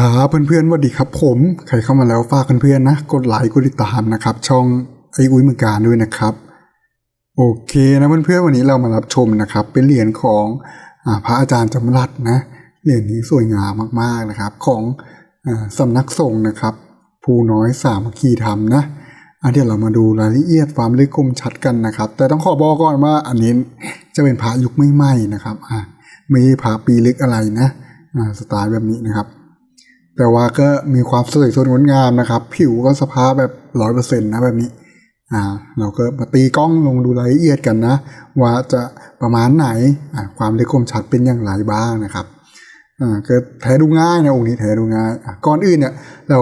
ครับเพื่อนๆสวัสดีครับผมใครเข้ามาแล้วฝากเพื่อนๆนะ กดไลค์กดติดตามนะครับ ช่องไออุ้ยมือการด้วยนะครับ โอเคนะเพื่อนๆวันนี้เรามารับชมนะครับ เป็นเหรียญของอพระอาจารย์จำรัดนะเหรียญนี้สวยงามมากๆนะครับ ของอสำนักสงฆ์นะครับ ภูน้อยสามัคคีธรรมนะอันเดี๋ยวเรามาดูรายละเอียดความลึกคมชัดกันนะครับ แต่ต้องขอบอกก่อนว่าอันนี้จะเป็นพระยุคไม่ไหม้นะครับอ่าไม่ใช่พระปีลึกอะไรนะอ่าสไตล์แบบนี้นะครับ แต่ว่าก็มีความสวยสดงดงามนะครับ ผิวก็สภาพแบบร้อยเปอร์เซ็นต์นะแบบนี้ อ่า เราก็มาตีกล้องลงดูรายละเอียดกันนะ ว่าจะประมาณไหนอ่าความลึกคมชัดเป็นอย่างไรบ้างนะครับอ่าก็แท้ดูง่ายนะองค์นี้แท้ดูง่ายก่อนอื่นเนี่ย เรา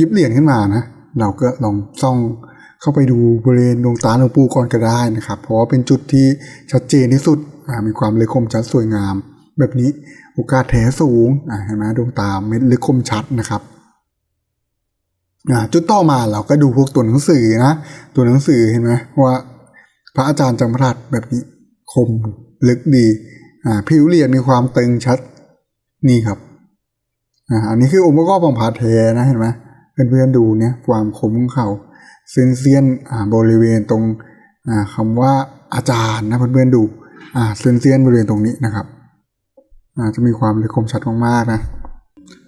ยิบเหรียญขึ้นมานะเราก็ลองส่องเข้าไปดูบริเวณดวงตาหลวงปู่ก่อนก็ได้นะครับ เพราะว่าเป็นจุดที่ชัดเจนที่สุดมีความเลึกคมชัดสวยงาม แบบนี้โอกาสแท้สูงเห็นไหมดวงตาเม็ดลึกคมชัดนะครับจุดต่อมาเราก็ดูพวกตัวหนังสือนะตัวหนังสือเห็นไหมว่า พระอาจารย์จำรัดแบบนี้คมลึกดีผิวเรียญมีความตึงชัดนี่ครับอันนี้คือองค์ประกอบของพาเทนะเห็นไหมเพื่อนๆดูเนี่ยความคมของเขาเส้นเสียนบริเวณตรงอ่าคำว่าอาจารย์นะเพื่อนๆดูอ่าเส้นเสียนบริเวณตรงนี้นะครับ จะมีความลึกคมชัดมากๆนะ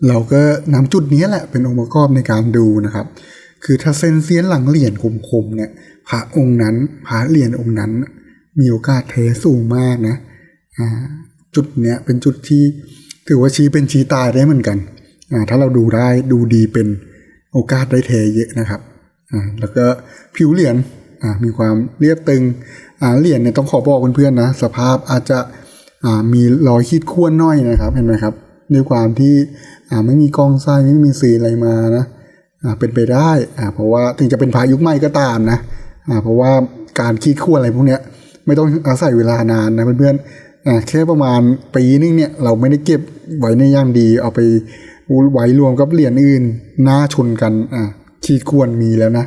เราก็นำจุดนี้แหละเป็นองค์ประกอบในการดูนะครับ คือถ้าเส้นเสี้ยนหลังเหรียญคมๆเนี่ยพระองค์นั้นพระเหรียญองค์นั้น มีโอกาสเทสูงมากนะจุดเนี้ยเป็นจุดที่ถือว่าชี้เป็นชี้ตายได้เหมือนกันถ้าเราดูได้ดูดีเป็นโอกาสได้เทเยอะนะครับแล้วก็ผิวเหรียญมีความเรียบตึงเหรียญเนี่ยต้องขอบอกเพื่อนๆนะสภาพอาจจะ มีรอยขีดข่วนน้อยนะครับเห็นไหมครับด้วยความที่ไม่มีกองทรายไม่มีสีอะไรมานะาเป็นไปได้เพราะว่าถึงจะเป็นพายุใหม่ก็ตามนะเพราะว่าการคีดขั้วอะไรพวกเนี้ยไม่ต้องอาศัยเวลานานนะเพื่อนๆแค่ประมาณปีนึงเนี่ยเราไม่ได้เก็บไว้ในย่างดี เอาไปไว้รวมกับเหรียญอื่นหน้าชนกันอ่าคีดควรมีแล้วนะ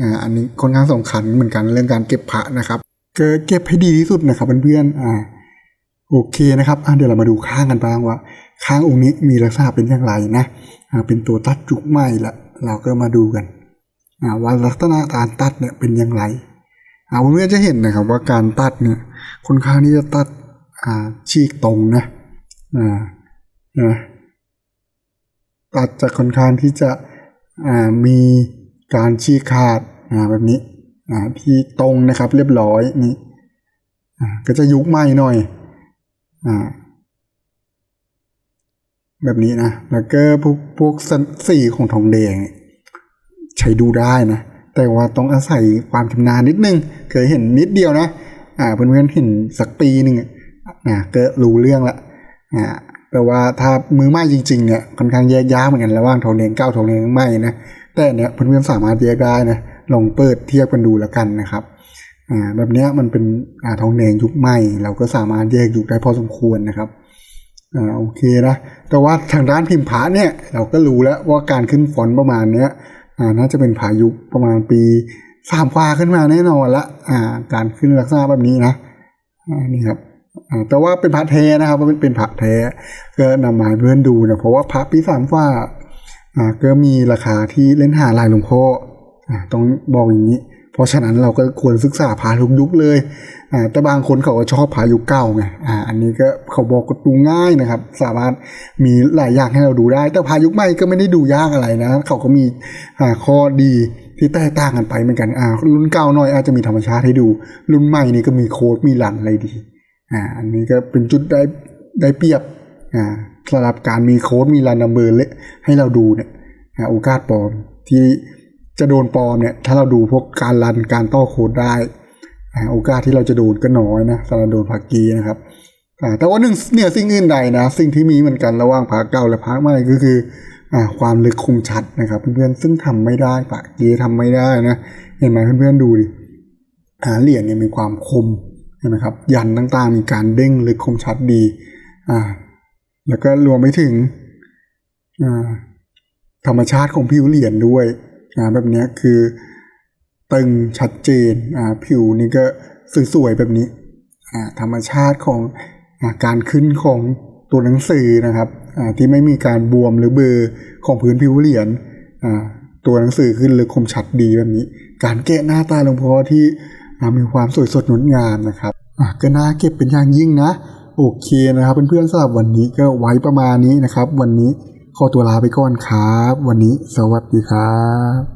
อ่าอันนี้ค่อนข้างสำคัญเหมือนกันเรื่องการเก็บพระนะครับเก็บให้ดีที่สุดนะครับเพื่อนๆอ่า โอเคนะครับอะเดี๋ยวเรามาดูข้างกันบ้างว่า ข้างองค์นี้มีลักษณะเป็นอย่างไรนะอ่าเป็นตัวตัดจุกไหมละเราก็มาดูกันอ่าว่าลักษณะการตัดเนี่ยเป็นอย่างไรอ่าเพื่อนๆจะเห็นนะครับว่าการตัดเนี่ยค่อนข้างที่จะตัดอ่าฉีกตรงนะอ่านะตัดจะค่อนข้างที่จะอ่ามีการฉีกขาดอ่าแบบนี้อ่าที่ตรงนะครับเรียบร้อยนี่ก็จะยุกไหมหน่อย แบบนี้นะ แล้วก็พวกพวกสีของทองแดง ใช้ดูได้นะ แต่ว่าต้องอาศัยความชำนาญนิดนึง เคยเห็นนิดเดียวนะ อ่าเพื่อนๆเห็นสักปีหนึ่งอ่าก็รู้เรื่องละอ่าแต่ว่าถ้ามือใหม่จริงๆเนี่ยค่อนข้างแยกยากเหมือนกันระหว่างทองแดงเก้าทองแดงใหม่นะแต่เนี่ยเพื่อนๆสามารถแยกได้นะลองเปิดเทียบกันดูแล้วกันนะครับ อ่าแบบเนี้ยมันเป็นอ่าทองแดงยุคใหม่ เราก็สามารถแยกยุคได้พอสมควรนะครับอ่าโอเคนะแต่ว่าทางด้านพิมพ์พระเนี่ยเราก็รู้แล้วว่าการขึ้นฟอนต์ประมาณเนี้ยอ่าน่าจะเป็นพายุคประมาณปีสามกว่าขึ้นมาแน่นอนละอ่าการขึ้นลักษณะแบบนี้นะอ่านี่ครับอ่าแต่ว่าเป็นพระแท้นะครับว่าเป็นเป็นพระแท้ก็นำมาเพื่อนดูนะเพราะว่าพระปีสามกว่าอ่าก็มีราคาที่เล่นหาลายหลวงพ่ออ่าต้องบอกอย่างนี้ เพราะฉะนั้นเราก็ควรศึกษาพาทุกยุคเลยอ่าแต่บางคนเขาก็ชอบพายุคเก่าไงอ่าอันนี้ก็เขาบอกก็ดูง่ายนะครับ สามารถมีหลายอย่างให้เราดูได้ แต่พายุคใหม่ก็ไม่ได้ดูยากอะไรนะ เขาก็มีอ่าข้อดีที่แตกต่างกันไปเหมือนกันอ่ารุ่นเก่าหน่อยอาจจะมีธรรมชาติให้ดู รุ่นใหม่นี่ก็มีโค้ดมีหลันอะไรดีอ่าอันนี้ก็เป็นจุดได้ได้เปรียบอ่าสำหรับการมีโค้ดมีรันนัมเบอร์เลยให้เราดูเนี่ยอ่าโอกาสปลอมที่ จะโดนปลอมเนี่ยถ้าเราดูพวกการรันการต่อโคดได้อ่าโอกาสที่เราจะโดนก็น้อยนะสำหรับโดนภากีนะครับแต่ว่าหนึ่งเนี่ยสิ่งอื่นใดนะสิ่งที่มีเหมือนกันระหว่างภาคเก่าและภาคใหม่ก็คือความลึกคมชัดนะครับ เพื่อนๆซึ่งทำไม่ได้ภากีทำไม่ได้นะเห็นไหมเพื่อนๆดูดิเหรียญเนี่ยมีความคมเห็นไหมครับยันต่างๆมีการเด้งลึกคมชัดดีอ่าแล้วก็รวมไปถึงธรรมชาติของผิวเหรียญด้วย อ่าแบบนี้คือตึงชัดเจนอ่าผิวนี่ก็สวยๆแบบนี้อ่าธรรมชาติของอาการขึ้นของตัวหนังสือนะครับอ่าที่ไม่มีการบวมหรือเบลอของพื้นผิวเหรียญอ่าตัวหนังสือขึ้นเลยคมชัดดีแบบนี้ การแกะหน้าตาหลวงพ่อที่มีความสวยสดงดงามนะครับอะก็น่าเก็บเป็นอย่างยิ่งนะ โอเคนะครับเพื่อนๆสำหรับวันนี้ก็ไว้ประมาณนี้นะครับ วันนี้ ขอตัวลาไปก่อนครับ วันนี้สวัสดีครับ